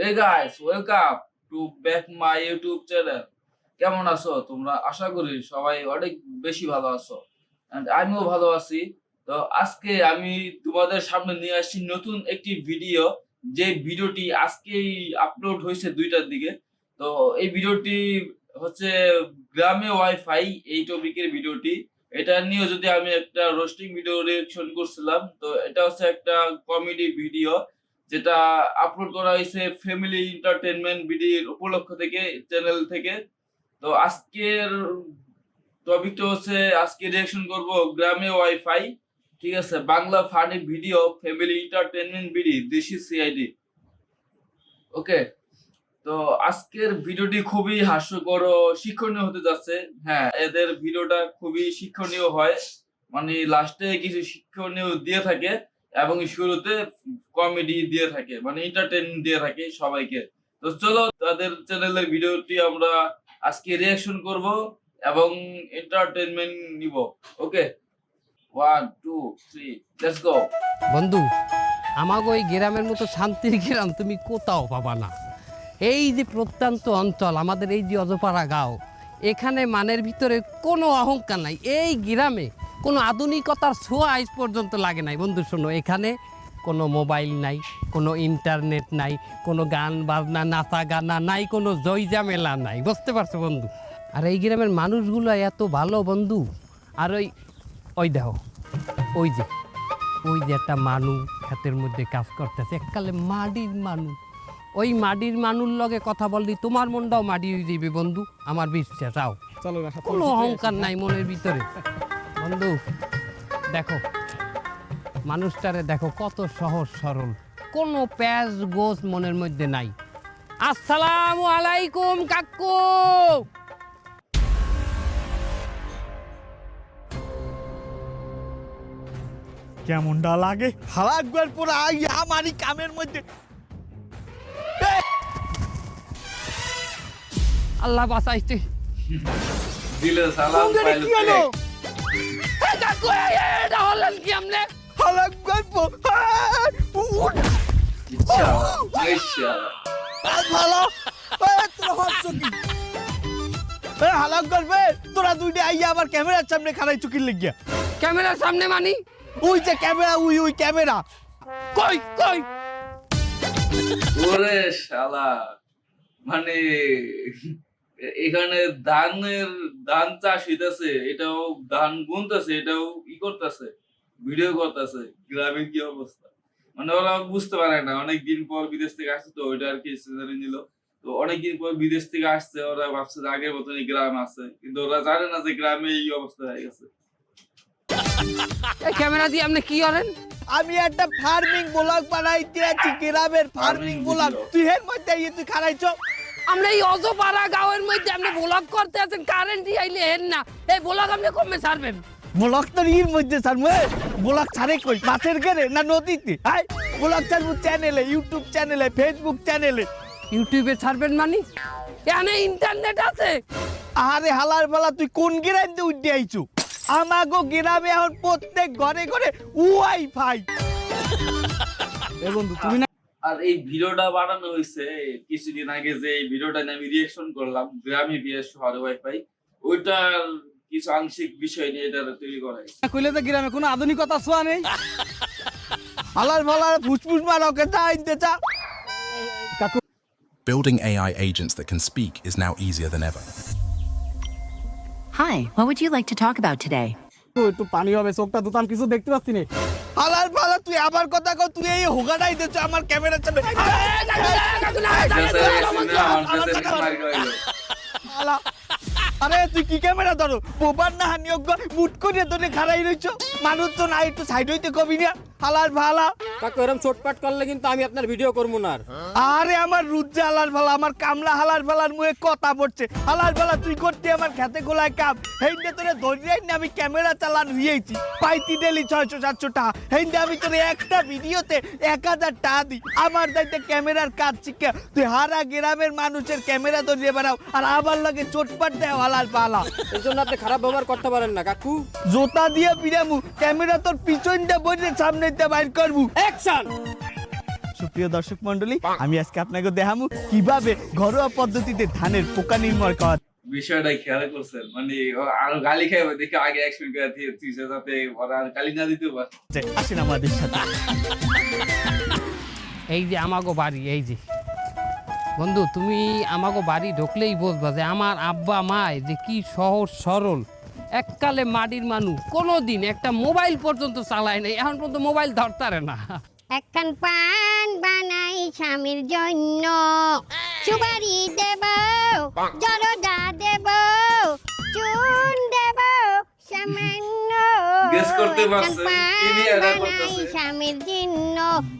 Hey guys, welcome to back my YouTube channel. কেমন আছো তোমরা? আশা করি সবাই অনেক বেশি ভালো আছো। আমিও ভালো আছি। তো আজকে আমি তোমাদের সামনে নিয়ে আসছি নতুন একটি ভিডিও যে ভিডিওটি আজকেই আপলোড হয়েছে দুইটার দিকে। তো এই ভিডিওটি হচ্ছে গ্রামে ওয়াইফাই এই টপিকের ভিডিওটি এটা নিয়ে যদি আমি একটা রোস্টিং ভিডিও রিয়েকশন করছিলাম তো এটা হচ্ছে একটা কমেডি ভিডিও যেটা আপলোড করা হয়েছে ফ্যামিলি এন্টারটেনমেন্ট বিডির উপলক্ষ থেকে চ্যানেল থেকে। তো আজকের টপিকটা হচ্ছে, আজকে রিয়াকশন করব গ্রামে ওয়াইফাই ঠিক আছে? Bangla funny video family entertainment BD desi CID okay? তো আজকের ভিডিওটি খুবই হাস্যকর শিক্ষণীয় হতে যাচ্ছে। হ্যাঁ এদের ভিডিওটা খুবই শিক্ষণীয় হয়। মানে লাস্টে কিছু শিক্ষণীয় দিয়ে থাকে। এবং শুরুতে কমেডি দিয়ে থাকে মানে এন্টারটেইন দিয়ে থাকে সবাইকে। তো চলো তাদের চ্যানেলের ভিডিওটি আমরা আজকে রিয়াকশন করব এবং এন্টারটেইনমেন্ট নিব। Okay one two three let's go বন্ধু আমাকে ওই গ্রামের মতো শান্তির গ্রাম তুমি কোথাও পাবা না। এই যে প্রত্যন্ত অঞ্চল, আমাদের এই যে অজপাড়া গাঁও এখানে মানের ভিতরে কোনো অহংকার নাই। এই গ্রামে কোনো আধুনিকতার ছোঁয়া আজ পর্যন্ত লাগে নাই। বন্ধু, শোনো, এখানে কোনো মোবাইল নাই, কোনো ইন্টারনেট নাই, কোনো গান বাজনা, নাচা গানা নাই, কোনো জয়জামেলা নাই। বুঝতে পারছ, বন্ধু? আর এই গ্রামের মানুষগুলো এত ভালো, বন্ধু। আর ওই ওই দেখো, ওই যে ওই যে একটা মানু ক্ষেতের মধ্যে কাজ করতেছে, এককালে মাটির মানু। ওই মাডির মানুর লগে কথা বললি তোমার মনটাও মাটি হয়ে যাবে বন্ধু আমার বিশ্বাস আও। কোনো অহংকার নাই মনের ভিতরে। বন্ধু দেখো মানুষটারে দেখো কত সহজ সরল কোনো প্যাজ গোস মনের মধ্যে নাই। আসসালামু আলাইকুম কাকু! কেমনটা লাগে? হালা একবার পুরো আমারই কামের মধ্যে। আল্লাহ বাঁচাইছে দিলে সালাম পাইলো কি হলো? এ কাকু এই, এই, এটা হলেন কি আমনে ইচ্ছা ভালো তোরা দুইটা আইয়া আবার ক্যামেরার সামনে খারাই চুকির লেগিয়া। ক্যামেরার সামনে মানি? ওই যে ক্যামেরা উই ওই ক্যামেরা। কই কই? ওরে শালা মানে এখানে ধানের ধান চাষ হইতেছে এটাও ধান বুনতেছে এটাও ই করতেছে ভিডিও করতেছে গ্রামের কি অবস্থা? মানে ওরা বুঝতে পারে না অনেক দিন পর বিদেশ থেকে আসছে তো ওইটা আর কি সিনারি নিল। তো অনেকদিন পর বিদেশ থেকে আসছে ওরা ভাবছে যে আগের মতনই গ্রাম আছে কিন্তু ওরা জানে না যে গ্রামে এই অবস্থা হয়ে গেছে। এই ক্যামেরা দিয়ে আপনি কি করেন? আমি একটা ফার্মিং ব্লগ বানাইতে আছি গ্রামের ফার্মিং ব্লগ তুই হের মধ্যে তুই খারাইছ? আমরা এই অজপাড়া গাঁয়ের মধ্যে আপনি ব্লগ করতে আছেন কারেন্ট আইলে হেন না। এই ব্লগ আপনি কমে ছাড়বেন? ব্লগ তো ইর মধ্যে ছাড়বো ব্লগ ছাড়ে কই? মাছের ঘেরে না নদীতে? হাই ব্লগ ছাড়বো চ্যানেলে ইউটিউব চ্যানেলে ফেসবুক চ্যানেলে ইউটিউবে ছাড়বেন মানি? এখানে ইন্টারনেট আছে। আরে হালার বেলা তুই কোন গ্রামে উঠে আইছু? আমাগো গ্রামে এখন প্রত্যেক ঘরে ঘরে ওয়াইফাই এ বন্ধু তুমি না আর এই ভিডিওটা বানানো হয়েছে কিছুদিন আগে যে এই ভিডিওটা নিয়ে আমি রিয়েকশন করলাম গ্রামে বিয়ে শহরে ওয়াইফাই ওইটার কিছু আংশিক বিষয় নিয়ে এটা তৈরি করা হয়েছে কইলে তো গ্রামে কোনো আধুনিকতা ছোঁয়া নেই হালার ফালার ফুসফুস মারকে আনতে চা Building AI agents that can speak is now easier than ever. Hi, what would you like to talk about today? একটু পানি হবে চোখটা দুতাম কিছু দেখতে পাচ্ছি না হালার পালা তুই আবার কথা কও তুই এই হোগাটাই দিচ্ছ আমার ক্যামেরার সামনে আরে তুই কি ক্যামেরা ধরো বোবার না হানিয়োগ্য মুট করে ধরে খাড়াই রইছ মানুষ তো নাই একটু সাইড হইতে কবি না হালার ভালা। কাকু এরম চোটপাট করলে কিন্তু আমি আপনার ভিডিও করব না আর। আরে আমার হালার ভালা আমার কামলা হালার ভালার মুখে কথা পড়ছে হালার ভালা তুই করতে আমার খেতে গোলায় কাম হেইন্দে তোরে ধরিয়াই না আমি ক্যামেরা চালান হইয়েছি পাইতি ডেলি ছয়শো সাতশো টাকা। হেইন্দে আমি তোরে একটা ভিডিওতে এক হাজার টাকা দিই। আমার দায়িত্বে ক্যামেরার কাজ শিখে। তুই হারা গ্রামের মানুষের ক্যামেরা ধরিয়ে বেড়াও আর আবার লাগে চোটপাট দেয় হালার পালা এর জন্য আপনি খারাপ ব্যবহার করতে পারেন না কাকু। জোতা দিয়ে পিরামু ক্যামেরা তোর পিছনটা বসে সামনে বাইর করবু। অ্যাকশন সুপ্রিয় দর্শক মন্ডলী আমি আজকে আপনাকে দেখামু কীভাবে ঘরোয়া পদ্ধতিতে ধানের পোকা নির্মূল করা বিষয়টা খেয়াল করছেন? মানে আরও গালি খাইবে দেখে আগে করে দিয়ে যাতে ওরা আর গালি না দিতে পারে। আসেন আমাদের সাথে। এই যে আমাগো বাড়ি এই যে। বন্ধু তুমি আমাগো বাড়ি ঢুকলেই বুঝবা যে আমার আব্বা মায় যে কি সহজ সরল এককালে মাটির মানুষ কোনো দিন একটা মোবাইল পর্যন্ত চালায় নাই এখন পর্যন্ত মোবাইল ধরতারে না। একখান পান বানাই স্বামীর জন্য সুপারি দেব জরদা দেব চুন দেব সামান্য। Guess করতে একখান পারছে, পান তিনি বানাই করতেছে। স্বামীর জন্য।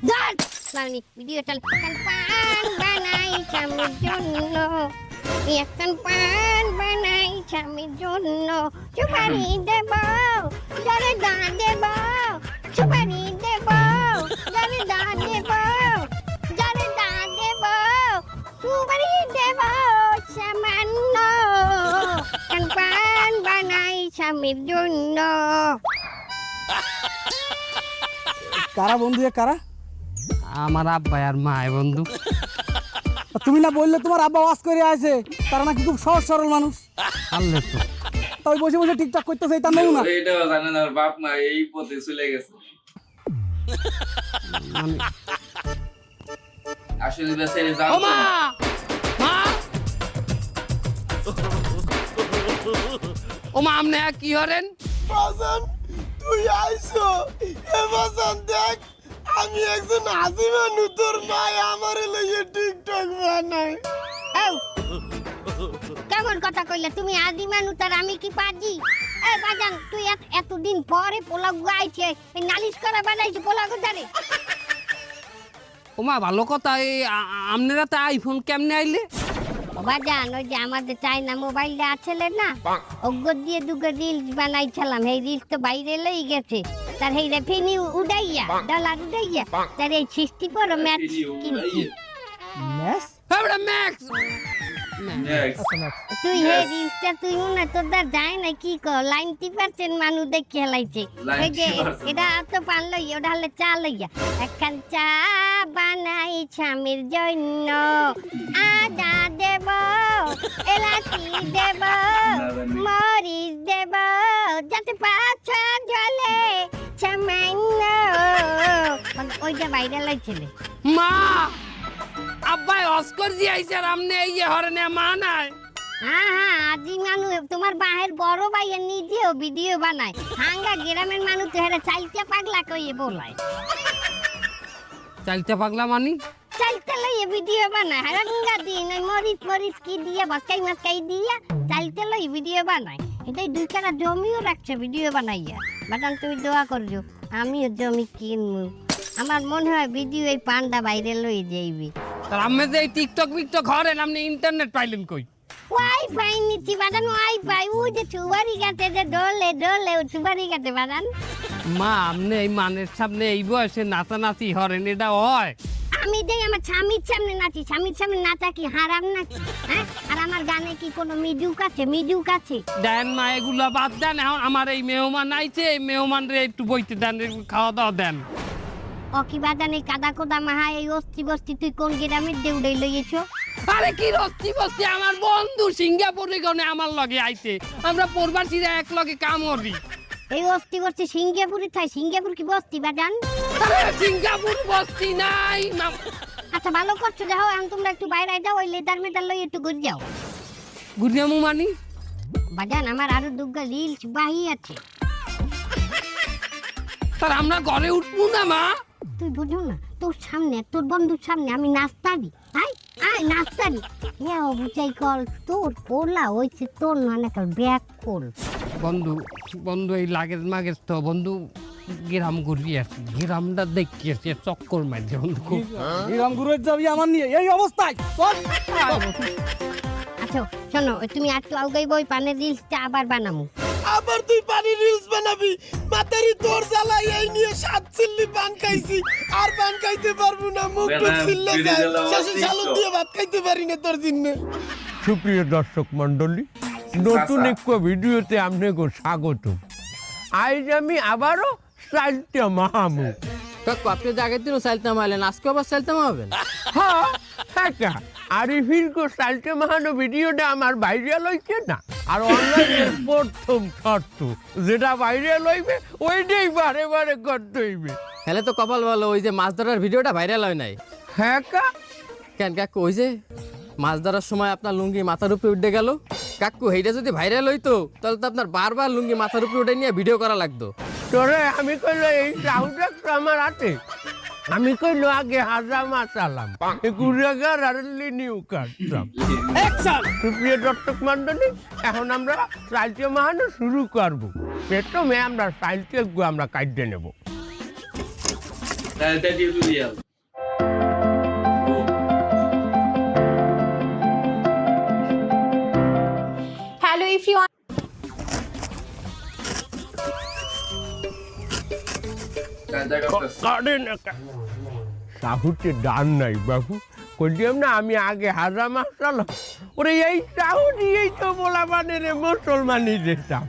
ধর চাল একখান পান বানাই স্বামীর জন্য। একখান পান বানাই স্বামীর জন্য। সুপারি দেব জরদা দেব সুপারি দেব জরদা দেব জরদা দেব সুপারি দেব সামান্য। কান পান বানাই স্বামীর জন্য। কারা বন্ধু কারা? আমার আব্বা আর মায় বন্ধু। তুমি না বললে তোমার আব্বা ওয়াজ করে আছে তারা নাকি খুব সহজ সরল মানুষ। তো। তাই বসে বসে ঠিকঠাক করতেছে এটা নেই না। এইটাও জানেন আর বাপ মা এই পথে চলে গেছে। মানে আসলে বেচারি ও জানতো মা! মা! ও মা আপনি কি হরেন বাজান তুই আইছো এ বাজান দেখ। আমি একজন হাসিমা নুতর মায় আমার লইয়ে টিকটক বানাই। কেমন কথা কইলে তুমি আদি মানুষ আর আমি কি পাজি? এ বাজান তুই এত- এতদিন পরে পোলা গাইছে এই নালিশ করা বানাইছে পোলা গোদারে। ও মা ভালো কথা এই আপনারা তো আইফোন কেমনে আইলে? বাজান ওই যে আমাদের চাইনা মোবাইলটা আছে না অজ্ঞ দিয়ে দুগো রিলস বানাইছিলাম এই রিলস তো বাইরে লই গেছে। তার এই রেফিনি উড়াইয়া ডলার উড়াইয়া তার এই সৃষ্টি পর ম্যাচ কিনছি। ম্যাস আমরা ম্যাক্স তুই হে রিলসটা তুই মনে তোর দ্বার যায় না কি কর? লাইনটি পার্সেন্ট মানুষ দেখে হেলাইছে। ওই যে এটা তো পান লইয়া ওটা হলে চা লইয়া। একখান চা বানাই স্বামীর জন্য। আদা দেব এলাচি দেব মরিচ দেব যাতে পাছা জলে সামান্য ওইটা বাইরে লাইছিলে মা আব্বাই অস্কর দিয়ে আইছে আর আপনি এই যে হরেনে মা নাই। হ্যাঁ হ্যাঁ আজি মানুষ তোমার বাহের বড় ভাইয়া নিজেও ভিডিও বানায়। হাঙ্গা গ্রামের মানুষ হেরা চাইতে পাগলা কইয়ে বলায়। চালতে পাগলা মানি? চাইতে লইয়ে ভিডিও বানায়। হাঙ্গা দিন মরিচ মরিচ কি দিয়া বসকাই মসকাই দিয়া চাইতে লই ভিডিও বানায়। এটাই দুই কানা জমিও রাখছে ভিডিও বানাইয়া। বাটান তুমি দোয়া করছ আমিও জমি কিনবো। আমার মনে হয় ভিডিও এই পান্ডা বাইরে লই যাইবি। তার আমি যে টিকটক বিকটক হরেন আপনি ইন্টারনেট পাইলেন কই? ওয়াইফাই নিচ্ছি বাদান ওয়াইফাই ও যে চুবারি গাতে যে ডলে ডলে ও চুবারি গাতে বাদান মা আপনি এই মানের সামনে এই বয়সে নাচানাচি হরেন এটা হয়। আমি দেই আমার স্বামীর সামনে নাচি। স্বামীর সামনে নাচা কি হারাম নাকি? হ্যাঁ? আর আমার গানে কি কোনো মিউজিক আছে? মিউজিক আছে? দেন মা এগুলা বাদ দেন। এখন আমার এই মেহমান আইছে এই মেহমান রে একটু বইতে দেন খাওয়া দাওয়া দেন। অকি বাদানে কাদা কোদা মাহা এই অস্থি বস্তি তুই কোন গ্রামের দেউড়াই লইয়েছ? আরে কি রস্তি বস্তি আমার বন্ধু সিঙ্গাপুরে গনে আমার লগে আইছে। আমরা প্রবাসীরা এক লগে কাম করি। এই অস্থি বস্তি সিঙ্গাপুরে থাই সিঙ্গাপুর কি বস্তি আরে সিঙ্গাপুর বস্তি নাই। আচ্ছা ভালো করছ যাও এখন তোমরা একটু বাইরে যাও ওই লেদার মেদার লই একটু ঘুরে যাও। গুরিয়ামু মানি? বাজান আমার আরও দুগা রিলস বাহি আছে। তার আমরা ঘরে উঠবো না মা? তুই বুঝো না তোর সামনে তোর বন্ধুর সামনে আমি নাস্তারি আয় আয় নাস্তারি হ্যাঁ বুঝাই কল তোর পোলা হয়েছে তোর মানে কাল ব্যাগ কল বন্ধু বন্ধু এই লাগেজ মাগেজ তো বন্ধু গ্রাম ঘুরি আসি গ্রামটা দেখি আসি চক্কর মারছে বন্ধু। খুব এরম গুরু যাবি আমার নিয়ে এই অবস্থায় আচ্ছা শোনো তুমি একটু আউগাই বই পানের রিলসটা আবার বানামু। আবার তুই পানি রিলস বানাবি? মাতারি তোর জ্বালাই এই নিয়ে সাত চিল্লি পান খাইছি। আর পান খাইতে পারব না মুখ টুক চিল্লে যায়। শেষে অতিষ্ঠ। দিয়ে ভাত খাইতে পারি না তোর জন্য সুপ্রিয় দর্শক মণ্ডলী নতুন চাচা। এক ভিডিওতে আপনাকে স্বাগত। আজ আমি আবারও চারটা মাহামু কাকু আপনি যে আগের দিনও চাইতাম আইলেন আজকে আবার চাইতাম হবেন হ্যাঁ হ্যাঁ আরিফিন কো সালটে মাহানো ভিডিওটা আমার ভাইরাল হইছে না। আর অনলাইনের প্রথম শর্ত যেটা ভাইরাল হইবে ওইটাই বারে বারে করতে হইবে। হেলে তো কপাল ভালো ওই যে মাছ ধরার ভিডিওটা ভাইরাল হয় নাই। হ্যাঁ কা। কেন কাকু ওই যে? মাছ ধরার সময় আপনার লুঙ্গি মাথার উপরে উঠে গেল। কাকু এইটা যদি ভাইরাল হইতো তাহলে তো আপনার বারবার লুঙ্গি মাথার উপরে উঠে নিয়ে ভিডিও করা লাগতো। তোরে আমি কইলো এই তো আমার হাতে। আমি কইলো আগে হাজা মাছ আলাম গুড়াগার আর লিনিউ কাটতাম সুপ্রিয় দর্শক মন্ডলী এখন আমরা সাহিত্য মাহানো শুরু করব। প্রথমে আমরা সাহিত্য আমরা কাটতে নেব। তাহলে কাটে না সাহুতে ডান নাই বাবু। কইলাম না আমি আগে হাজা মাছ আলাম ওরে এই সাহু দিয়েই তো বলা মানে রে মুসলমানি যেতাম।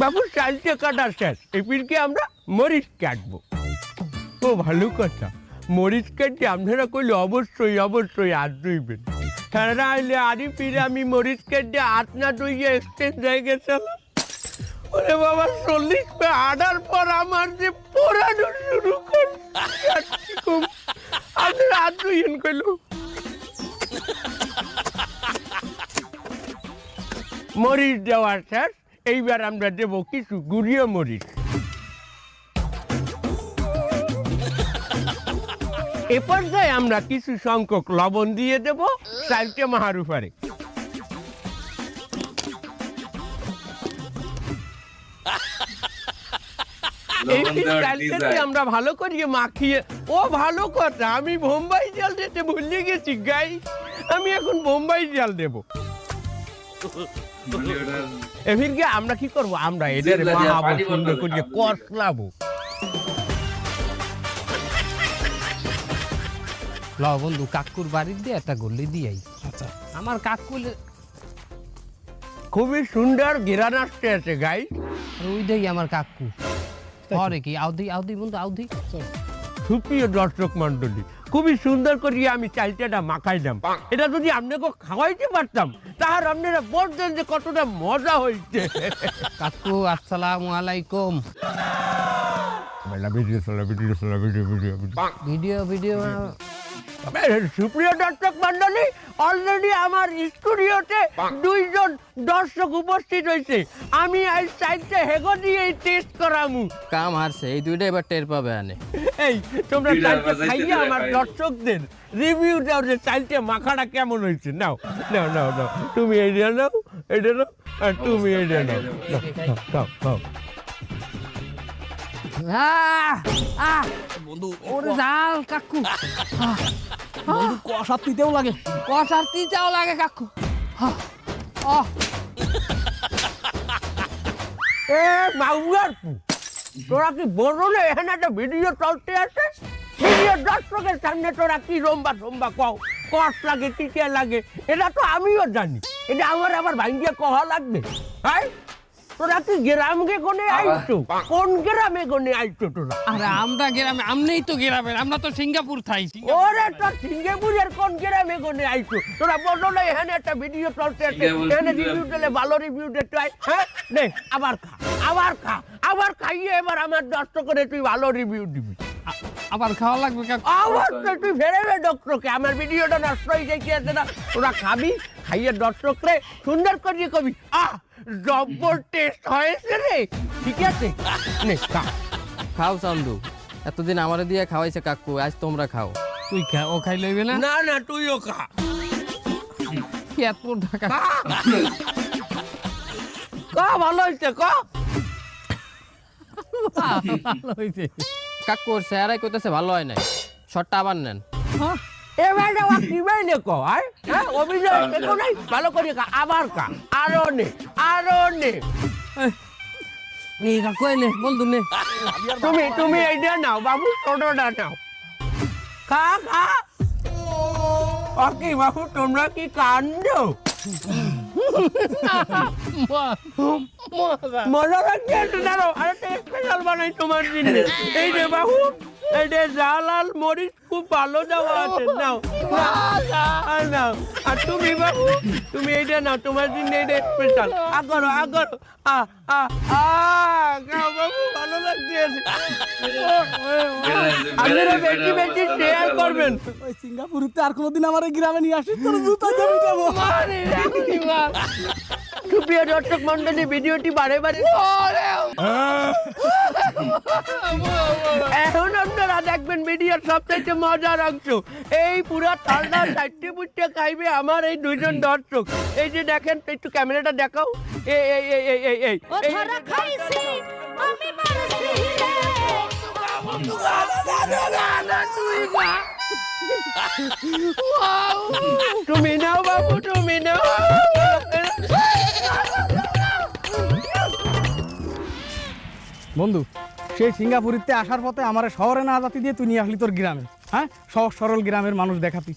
বাবু সাহিত্য কাটা শেষ। এপিরকে আমরা মরিচ কাটবো? ও ভালো কথা। মরিচ কাটতে আপনারা কইলে অবশ্যই অবশ্যই হাত ধুইবেন। তারা আইলে আরি ফিরে আমি মরিচ কাটতে হাত না ধুইয়ে এক্সচেঞ্জ হয়ে গেছিলাম। ওরে বাবা, চল্লিশ পে আডার পর আমার যে পোড়ানো শুরু কর আমি ধুইয়েন কইল মরিচ দেওয়ার শেষ এইবার আমরা দেবো কিছু গুড়িয়ে মরিচ। এ পর্যায়ে আমরা কিছু সংখ্যক লবণ দিয়ে দেব, চারটে মাহার এই আমরা ভালো মাখিয়ে ও ভালো কথা আমি বোম্বাই জাল দিতে ভুলে গেছি গাই। আমি এখন বোম্বাই জাল দেব। আমরা কি করব? আমরা এদের দিয়া সুন্দর খাব। কষলাবো ল বন্ধু কাকুর বাড়ির দিয়ে একটা গল্লি দিয়াই আচ্ছা। আমার কাকুর খুবই সুন্দর গিরান আসতে আছে গাই। ওইটাই আমার কাকু। হরে কি আউদি আউদি বন্ধু আউদি সুপ্রিয় দর্শক মন্ডলী খুবই সুন্দর করিয়ে আমি চালটাটা মাখাইলাম এটা যদি আপনাকে খাওয়াইতে পারতাম তাহার আপনারা বলতেন যে কতটা মজা হয়েছে কাকু আসসালামু আলাইকুম ভিডিও ভিডিও ভিডিও ভিডিও সুপ্রিয় দর্শক মন্ডলী অলরেডি আমার স্টুডিওতে দুইজন দর্শক উপস্থিত হয়েছে। আমি আজ চাইতে হেগো দিয়ে টেস্ট করামু। কাম হারছে এই দুইটা এবার টের পাবে আনে। এই তোমরা বিড়াল খাইয়ে আমার। দর্শকদের রিভিউ দাও যে চাইতে মাখাটা কেমন হয়েছে। নাও নাও নাও নাও। তুমি এইটা নাও এইটা নাও আর তুমি এইটা নাও নাও, নাও, বন্ধু ওরে জাল কাকু। বন্ধু কষা তিতেও লাগে। কষার তিতাও লাগে কাকু। আহ, আহ। এ মাউয়ার তোরা কি না এখানে একটা ভিডিও চলতে আছে? ভিডিও দর্শকের সামনে তোরা কি রম্বা রম্বা কও? কষ লাগে টিকে লাগে এটা তো আমিও জানি। এটা আমার আবার ভাঙ্গিয়ে কহা লাগবে হ্যাঁ? তোরা কি গ্রামকে কোনে আইছো? কোন গ্রামে কোনে আইছো তোরা? আরে আমরা গ্রামে আমনেই তো গ্রামে আমরা তো সিঙ্গাপুর থাই ওরে তোর সিঙ্গাপুরের কোন গ্রামে কোনে আইছো? তোরা বলো না এখানে একটা ভিডিও করতে এখানে রিভিউ দিলে ভালো রিভিউ দিতে হয়। হ্যাঁ? নে আবার খা আবার খা আবার খাইয়ে এবার আমার দর্শক করে তুই ভালো রিভিউ দিবি। আবার খাওয়া লাগবে কাকু আবার তো তুই ফেরাবে ডক্টরকে। আমার ভিডিওটা নষ্ট হয়ে যাই কি আছে না তোরা খাবি খাইয়ে দর্শকরে সুন্দর করিয়ে কবি। আহ জব্বর টেস্ট হয়েছে রে। ঠিক আছে? নে খা। খাও চান্দু। এতদিন আমারে দিয়ে খাওয়াইছে কাকু আজ তোমরা খাও। তুই খা ও খাই লইবে না? না না তুইও খা। এত ঢাকা খা। ক ভালো হয়েছে ক ভালো হইছে। কাকু ওর চেহারাই কইতেছে ভালো হয় নাই। শটটা আবার নেন। এবার যাওয়া কি বাইলে ক আর? হ্যাঁ অভিনয় দেখো নাই? ভালো করে খা আবার খা আরও নে আরও নে। এই কাকু এনে বন্ধু নে। তুমি তুমি এইটা নাও বাবু ছোটটা নাও। খা খা ওকে বাবু তোমরা কি কান্দ মজা লাগছে একটু দাঁড়ো আর একটা এই রে বাবু এই লাল লাল মরিচ খুব ভালো দেওয়া আছে। নাও। নাও আর তুমি বাবু তুমি এইটা নাও তোমার জন্য এটা স্পেশাল আগরো আগরো আ আ আ খাও বাবু ভালো লাগছে। আপনারা বেশি বেশি শেয়ার করবেন। ওই সিঙ্গাপুরিতে আর কোনোদিন আমার এই গ্রামে নিয়ে আসিস তোর জুতা জমি পিটাবো সুপ্রিয় দর্শক মন্ডলী ভিডিওটি বারে বারে এখন আপনারা দেখবেন ভিডিওর সবচাইতে মজার অংশ। এই পুরো ঠান্ডা সাইডটি পুটে খাইবে আমার এই দুইজন দর্শক। এই যে দেখেন একটু ক্যামেরাটা দেখাও। এই এই এই এই এই এই। তুমি নাও বাবু তুমি নাও। বন্ধু সেই সিঙ্গাপুরিতে আসার পথে আমার শহরে না জাতি দিয়ে তুই নিয়ে আসলি তোর গ্রামে। হ্যাঁ? সহজ সরল গ্রামের মানুষ দেখাতি।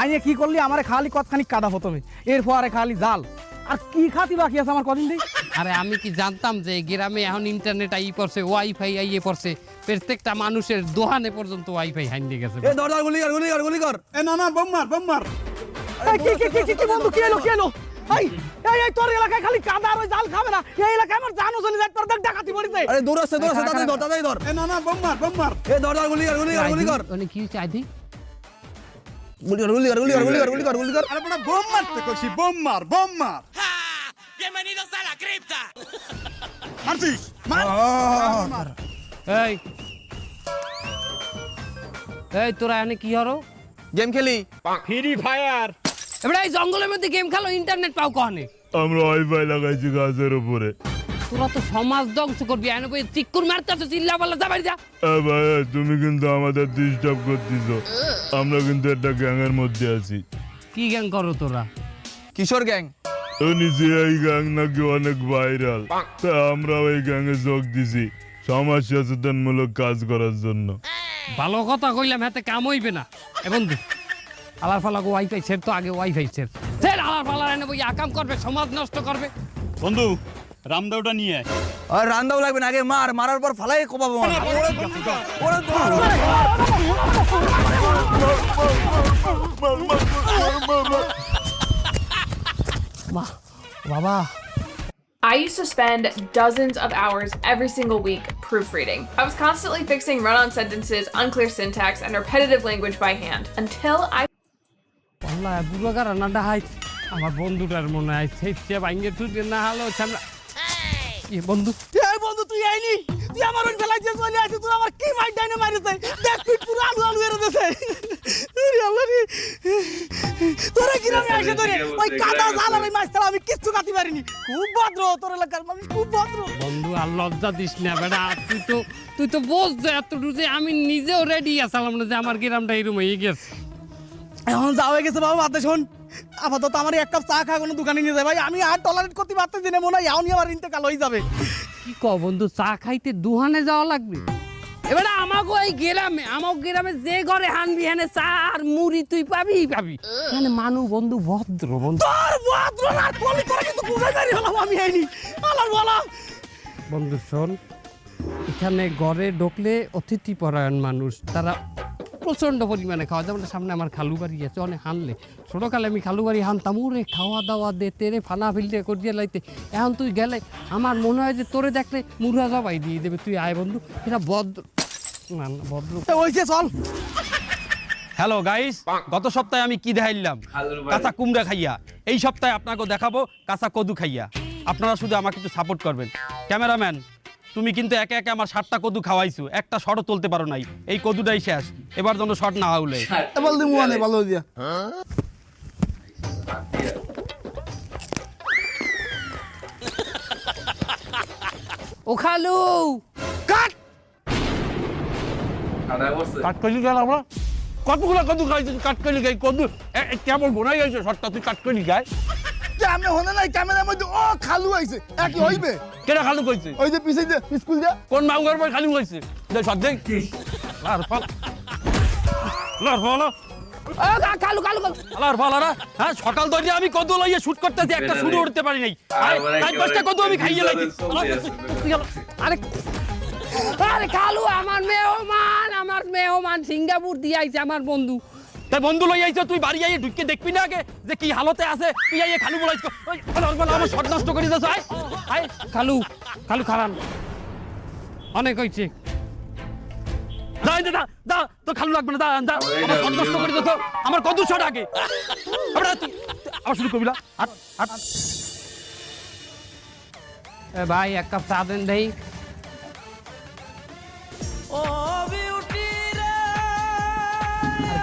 আইনে কি করলি? আমার খালি কতখানি কাদা প্রথমে। এরপরে খালি জাল। আর কি খাতি বাকি আছে আমার কদিন দিই আরে আমি কি জানতাম যে গ্রামে এখন ইন্টারনেট আই পড়ছে ওয়াইফাই আইয়ে পড়ছে। প্রত্যেকটা মানুষের দোকানে পর্যন্ত ওয়াইফাই হাইন্দে গেছে। দরজার গুলি কর গুলি কর গুলি কর। এ না না বোমার বোমার কি কি কি কি কি বন্ধু কি এলো কি এলো? এই এই এই তোর এলাকায় খালি কাদা আর জাল খাবে না। এই এলাকায় আমার জানো চলে যায় তোর দেখ ডাকাতি পড়িছে আরে দূর আছে দূর আছে তাড়াতাড়ি ধর তাড়াতাড়ি ধর। এ না না বোমার বোমার এ দরজার গুলি কর গুলি কর গুলি কর। মানে কি চাই দিই গুলি কর গুলি কর গুলি কর গুলি কর গুলি কর গুলি কর। আরে বড় বোম মারতে কইছি বোম মার বোম মার। মারছিস? মার। এই। এই তোরা এনে কি হরো? গেম খেলি। Free fire. এবারে এই জঙ্গলের মধ্যে গেম খেলো ইন্টারনেট পাও কহনে? আমরা ওয়াইফাই লাগাইছি গাছের উপরে। তোরা তো সমাজ ধ্বংস করবি এনে বই চিক্কুর মারতে চিল্লা পাল্লা যাবাই যা। এ ভাই তুমি কিন্তু আমাদের ডিস্টার্ব করতেছ। আমরা কিন্তু একটা গ্যাংয়ের মধ্যে আছি। কি গ্যাং করো তোরা? কিশোর গ্যাং? ও নিচে এই গ্যাং নাকি অনেক ভাইরাল তা আমরা ওই গ্যাংয়ে যোগ দিছি সমাজ সচেতনমূলক কাজ করার জন্য। ভালো কথা কইলাম হাতে কাম হইবে না। এ বন্ধু আলার ফালাকে ওয়াইফাই ছেড় তো আগে ওয়াইফাই ছেড় ছেড় আলার ফালার এনে বই আকাম করবে সমাজ নষ্ট করবে বন্ধু রামদাওটা নিয়ে আয় আর রান্দাও লাগবে না আগে মার মারার পর ফালাই কোপাবো মার ওরে ধর, ওরে বাবা I used to spend dozens of hours every single week proofreading. I was constantly fixing run on sentences, unclear syntax, and repetitive language by hand until I আল্লাহ বুড়াগার রান্নাটা হাই আমার বন্ধুটার মনে হয় সেই সে ভাঙ্গে তুই না হলো সামনে এ বন্ধু। এই বন্ধু তুই আইনি তুই আমার ওই ফেলাই দিয়ে চলে আসিস তুই আমার কি মাইট ডাইনে মারিছে দেখ তুই পুরো আলু আলু এর দেছে। আরে আল্লাহ রে। তোরা গ্রামে আসে তোরে? ওই কাদা জাল ওই মাছ আমি কিচ্ছু কাটি পারিনি। খুব ভদ্র তোর এলাকার মানুষ খুব ভদ্র। বন্ধু আর লজ্জা দিস না বেটা তুই তো তুই তো বোঝ যে এতটুকু যে আমি নিজেও রেডি আসালাম না যে আমার গ্রামটা এরকম হয়ে গেছে। এখন যা হয়ে গেছে বাবা বাদে শোন। আপাতত আমার এক কাপ চা খা কোনো দোকানে নিয়ে যায় ভাই। আমি আর টলারেট করতে পারতেছি না মনে হয় এমনই আমার ইন্তেকাল হয়ে যাবে। কি ক বন্ধু চা খাইতে দুহানে যাওয়া লাগবে? এবারে আমাকে এই গ্রামে আমার গ্রামে যে ঘরে হানবি হানে চা আর মুড়ি তুই পাবি পাবি। মানে মানু বন্ধু ভদ্র বন্ধু। তোর ভদ্র না কলি করে কিন্তু বুঝাই পারি হলাম আমি আইনি। আলার বলা। বন্ধু শোন এখানে ঘরে ঢুকলে অতিথি পরায়ণ মানুষ তারা প্রচণ্ড পরিমাণে খাওয়া। যেমন সামনে আমার খালু বাড়ি আছে অনেক হানলে। ছোটকালে আমি খালু বাড়ি হানতাম ওরে খাওয়া দাওয়া দে তেরে ফানা ফিলতে করিয়ে লাইতে। এখন তুই গেলে আমার মনে হয় যে তোরে দেখলে মুড়া জবাই দিয়ে দেবে। তুই আয় বন্ধু এটা ভদ্র। না না ভদ্র। ওইছে চল। হ্যালো গাইস গত সপ্তাহে আমি কি দেখাইলাম? কাঁচা কুমড়া খাইয়া। এই সপ্তাহে আপনাকে দেখাবো কাঁচা কদু খাইয়া। আপনারা শুধু আমাকে একটু সাপোর্ট করবেন। ক্যামেরাম্যান তুমি কিন্তু একে একে আমার সাতটা কদু খাওয়াইছো। একটা শটও তুলতে পারো নাই। এই কদুটাই শেষ। এবার যেন শট না হলে বল দিমু ভালো দিয়া ও খালু। কাট! কাট গেল আমরা? কতগুলো কদু খাইছি? কাট করলি গাই কদু কেমন বোনাই গেছে শটটা? তুই কাট করলি আমি হনে নাই ক্যামেরার মধ্যে ও খালু আইছে। একই হইবে? কেনা খালু কইছে? ওই যে পিছে যে স্কুল যে? কোন মাউগার বই খালু কইছে? দে সব দেখ লার ফল লার ফল আলার ফালারা হ্যাঁ সকাল ধরে আমি কদু লইয়ে শুট করতেছি একটা শুট উঠতে পারি নাই। চার পাঁচটা আমি খাইয়ে লাগি আরে আরে খালু আমার মেহমান আমার মেহমান সিঙ্গাপুর দিয়ে আইছে আমার বন্ধু। তাই বন্ধু লই আইছ তুই বাড়ি আইয়ে ঢুকে দেখবি না আগে যে কি হালতে আছে? তুই আইয়ে খালু বলাইছ। ওই, বলো, বলো, আমার শট নষ্ট করে দিছ আয় আয় খালু খালু খারান অনেক হয়েছে দা দা, দা তো খালু লাগবে না দা দা আমার শট নষ্ট করে দিছ আমার কত শট আগে? আবার শুরু করবি না। আর আর এ ভাই এক কাপ চা দেন দেই। আর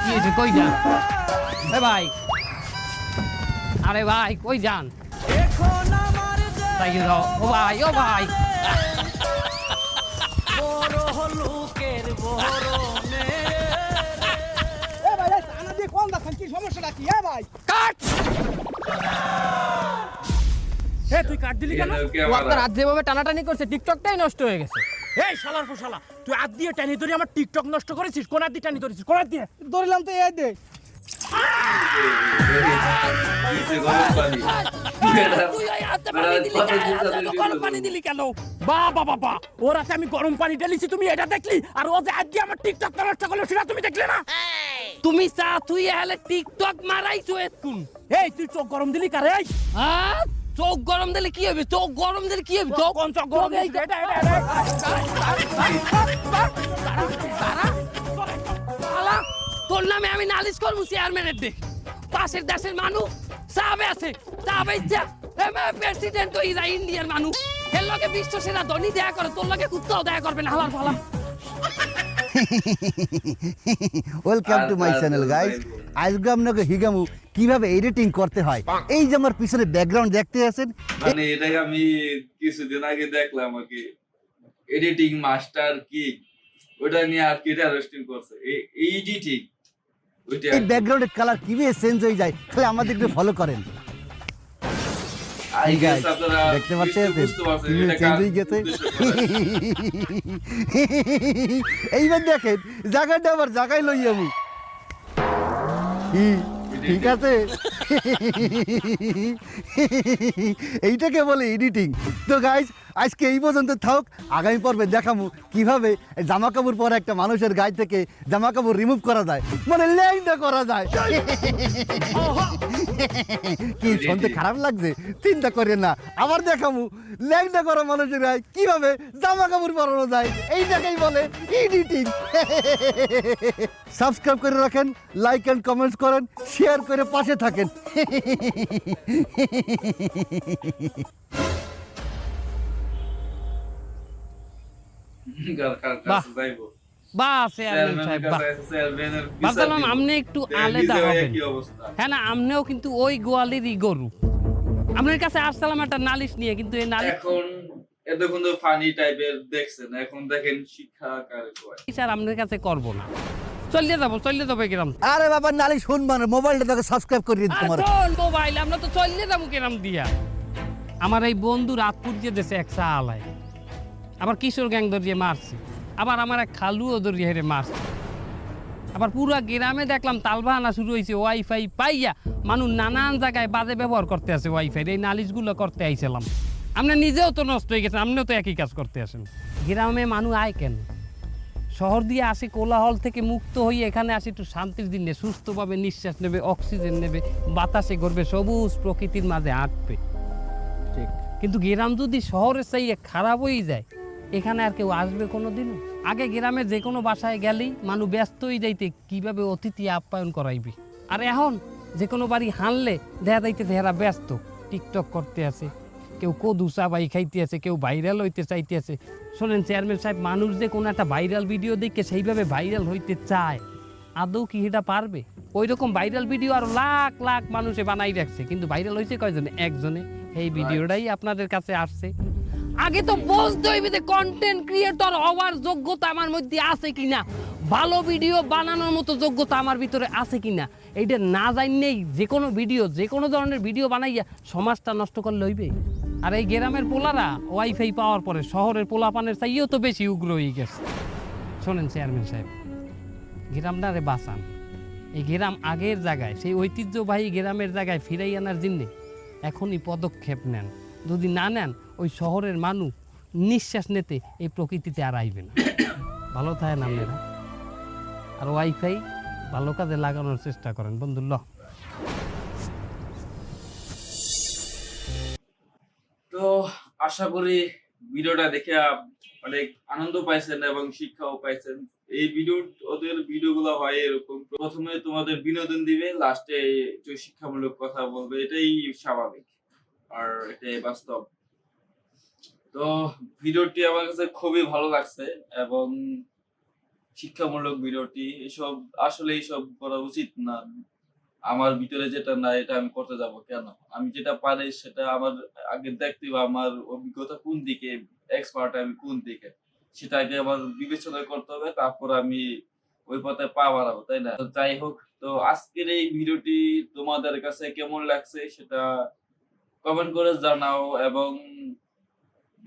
কি হয়েছে কই যান? এ ভাই। আরে ভাই কই যান? তাই দাও ও ভাই ও ভাই। এ ভাই এই আনা দিয়ে কোন দাছেন কি সমস্যাটা কি? এ ভাই। কাট! তুই কাট দিলি কেন? ও আপনার হাত যেভাবে টানাটানি করছে টিকটকটাই নষ্ট হয়ে গেছে। এই শালার ফোশালা তুই হাত দিয়ে টানি ধরে আমার টিকটক নষ্ট করেছিস? কোন হাত দিয়ে টানি ধরেছিস? কোন হাত দিয়ে? ধরলাম তো এই দে। তুই ওই হাতে পানি দিলি কেন? হাতে তো গরম পানি দিলি কেন? বা বা বাবা ওর হাতে আমি গরম পানি ঢেলেছি তুমি এটা দেখলি? আর ও যে আজ দিয়ে আমার টিকটক নষ্ট করল সেটা তুমি দেখলে না? তুমি চা তুই এলে টিকটক মারাইছো এতক্ষণ। এই তুই চোখ গরম দিলি কারে? চোখ গরম দিলে কি হবে? চোখ গরম দিলে কি হবে? চোখ কোন চোখ গরম এটা এটা এটা। তোর নামে আমি নালিশ করব চেয়ারম্যানের দে পাশের দেশের মানুষ চাবে আছে। চাবে ইচ্ছা। প্রেসিডেন্ট তো ইরা ইন্ডিয়ার মানুষ এর লগে বিশ্ব সেরা ধনী দেয়া করে তোর লগে কুত্তাও দেয়া করবে না হালার ফালা welcome to my channel guys আজকে আপনাকে হিগামু কীভাবে এডিটিং করতে হয়? এই যে আমার পিছনে ব্যাকগ্রাউন্ড দেখতে আছেন মানে এটাকে আমি কিছুদিন আগে দেখলাম আর কি। এডিটিং মাস্টার কি? ওটা নিয়ে আর কি এটা রোস্টিং করছে এই এডিটিং এই ব্যাকগ্রাউন্ডের কালার কীভাবে চেঞ্জ হয়ে যায় খালি আমাদের একটু ফলো করেন। এই দেখতে পাচ্ছেন চেঞ্জ হয়ে গেছে। এইবার দেখেন জায়গাটা আবার জায়গায় লই আমি। ঠিক আছে? এইটাকে বলে এডিটিং তো গাইজ আজকে এই পর্যন্ত থাক আগামী পর্বে দেখাবো কীভাবে জামা কাপড় পরা একটা মানুষের গায়ে থেকে জামা কাপড় রিমুভ করা যায় মানে ল্যাংটা করা যায়। কি শুনতে খারাপ লাগছে? চিন্তা করেন না আবার দেখাবো ল্যাংটা করা মানুষের গায়ে কীভাবে জামা কাপড় পরানো যায় এইটাকেই বলে এডিটিং সাবস্ক্রাইব করে রাখেন লাইক এন্ড কমেন্টস করেন শেয়ার করে পাশে থাকেন। ভাবছিলাম আপনি একটু আলাদা হবেন। হ্যাঁ না আপনিও কিন্তু ওই গোয়ালেরই গরু। আপনার কাছে একটা নালিশ নিয়ে কিন্তু এই নালিশ এখন এতক্ষণ তো ফানি টাইপের দেখছেন এখন দেখেন শিক্ষা কারে কয়। আর আপনার কাছে করব না। চলে যাব চলে যাব কিরম। আরে বাবা নালি শুনবান মোবাইলটা তোকে সাবস্ক্রাইব করে দিন তোমার। মোবাইল আমরা তো চলে যাব কিরম দিয়া। আমার এই বন্ধু রাতপুর যে দেশে এক চা আলায় আবার কিশোর গ্যাং ধরিয়ে মারছে। আবার আমার এক খালুও ধরিয়ে হেরে মারছে। আবার পুরো গ্রামে দেখলাম তালবাহানা শুরু হয়েছে ওয়াইফাই পাইয়া মানুষ নানান জায়গায় বাজে ব্যবহার করতে আছে ওয়াইফাই এই নালিশগুলো করতে আইছিলাম। আপনি নিজেও তো নষ্ট হয়ে গেছেন আপনিও তো একই কাজ করতে আসেন। গ্রামে মানুষ আয় কেন? শহর দিয়ে আসে কোলাহল থেকে মুক্ত হয়ে এখানে আসে একটু শান্তির দিনে সুস্থভাবে নিঃশ্বাস নেবে অক্সিজেন নেবে বাতাসে ঘুরবে সবুজ প্রকৃতির মাঝে হাঁটবে। ঠিক। কিন্তু গ্রাম যদি শহরের চাইয়ে খারাপ হয়ে যায় এখানে আর কেউ আসবে কোনো দিনও আগে গ্রামে যে কোনো বাসায় গেলেই মানুষ ব্যস্তই যাইতে কীভাবে অতিথি আপ্যায়ন করাইবি? আর এখন যে কোনো বাড়ি হানলে দেখা যাইতে হেরা ব্যস্ত। টিকটক করতে আছে কেউ কদু চাবাই খাইতে আছে কেউ ভাইরাল হইতে চাইতে আছে। শোনেন চেয়ারম্যান সাহেব মানুষ যে কোনো একটা ভাইরাল ভিডিও দেখে সেইভাবে ভাইরাল হইতে চায় আদৌ কি এটা পারবে? ওই রকম ভাইরাল ভিডিও আর লাখ লাখ মানুষে বানাই রাখছে কিন্তু ভাইরাল হয়েছে কয়জনে? একজনে। এই ভিডিওটাই আপনাদের কাছে আসছে। আগে তো বুঝতে হইবে যে কন্টেন্ট ক্রিয়েটর হওয়ার যোগ্যতা আমার মধ্যে আছে কিনা? ভালো ভিডিও বানানোর মতো যোগ্যতা আমার ভিতরে আছে কিনা? এইটা না জানলেই যে কোনো ভিডিও যে কোনো ধরনের ভিডিও বানাইয়া সমাজটা নষ্ট করলে হইবে। আর এই গ্রামের পোলারা ওয়াইফাই পাওয়ার পরে শহরের পোলাপানের চাইয়েও তো বেশি উগ্র হয়ে গেছে। শোনেন চেয়ারম্যান সাহেব, গ্রামটারে বাঁচান। এই গ্রাম আগের জায়গায়, সেই ঐতিহ্যবাহী গ্রামের জায়গায় ফিরাই আনার জন্যে এখনই পদক্ষেপ নেন। যদি না নেন ওই শহরের মানুষ নিঃশ্বাস নিতে এই প্রকৃতিতে আর আইবে না। ভালো থাকেন আপনারা। আর ওয়াইফাই ভালো কাজে লাগানোর চেষ্টা করেন। বন্ধু, ল। তো আশা করি ভিডিওটা দেখে অনেক আনন্দ পাইছেন এবং শিক্ষাও পাইছেন। এই ভিডিও, ওদের ভিডিওগুলো হয় এরকম। প্রথমে তোমাদের বিনোদন দিবে লাস্টে শিক্ষামূলক কথা বলবে, এটাই স্বাভাবিক। আর এটাই বাস্তব। তো ভিডিওটি আমার কাছে খুবই ভালো লাগছে এবং শিক্ষামূলক ভিডিওটি, এসব আসলে এইসব করা উচিত না। আমার ভিতরে যেটা না এটা আমি করতে যাব কেন? আমি যেটা পারি সেটা আমার আগে দেখতে বা আমার অভিজ্ঞতা কোন দিকে এক্সপার্ট আমি কোন দিকে। সেটা আগে আমার বিবেচনা করতে হবে, তারপর আমি ওই পথে পা বাড়াবো, তাই না? যাই হোক, তো আজকের এই ভিডিওটি তোমাদের কাছে কেমন লাগছে সেটা কমেন্ট করে জানাও এবং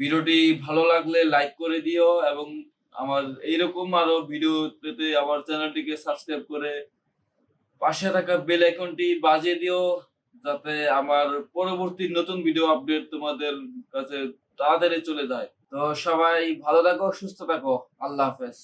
ভিডিওটি ভালো লাগলে লাইক করে দিও এবং আমার এইরকম আরও ভিডিও পেতে আমার চ্যানেলটিকে সাবস্ক্রাইব করে পাশে থাকা বেল আইকনটি বাজিয়ে দিও যাতে আমার পরবর্তী নতুন ভিডিও আপডেট তোমাদের কাছে তাড়াতাড়ি চলে যায়। তো সবাই ভালো থাকো, সুস্থ থাকো। আল্লাহ হাফেজ।